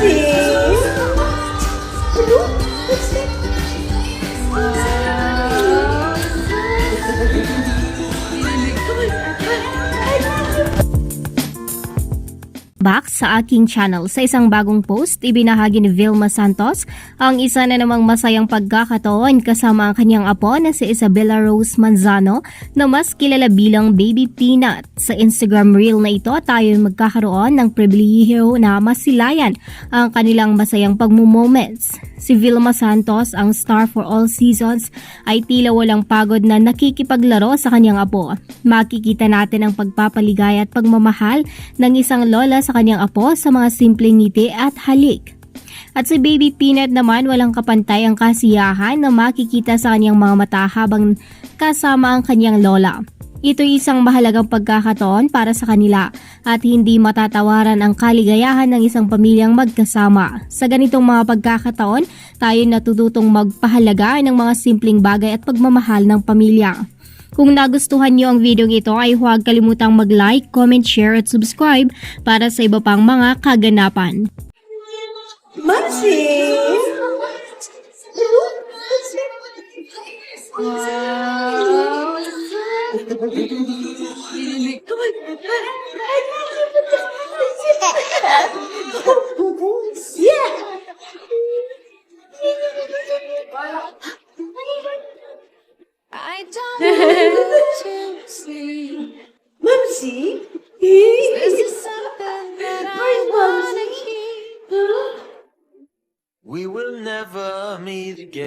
Lucy. Back sa aking channel. Sa isang bagong post, ibinahagi ni Vilma Santos ang isa na namang masayang pagkakataon kasama ang kanyang apo na si Isabella Rose Manzano na mas kilala bilang Baby Peanut. Sa Instagram reel na ito, tayo ay magkakaroon ng pribilehiyo na masilayan ang kanilang masayang pagmumoments. Si Vilma Santos, ang star for all seasons, ay tila walang pagod na nakikipaglaro sa kanyang apo. Makikita natin ang pagpapaligaya at pagmamahal ng isang lola sa kanyang apo sa mga simpleng ngiti at halik. At si Baby Peanut naman walang kapantay ang kasiyahan na makikita sa kanyang mga mata habang kasama ang kanyang lola. Ito'y isang mahalagang pagkakataon para sa kanila at hindi matatawaran ang kaligayahan ng isang pamilyang magkasama. Sa ganitong mga pagkakataon, tayo natututong magpahalaga ng mga simpleng bagay at pagmamahal ng pamilya. Kung nagustuhan niyo ang video ito ay huwag kalimutang mag-like, comment, share at subscribe para sa iba pang mga kaganapan. Mamsi! Ano? Yeah! Mumsy? Is this something that I wanna keep? We will never meet again.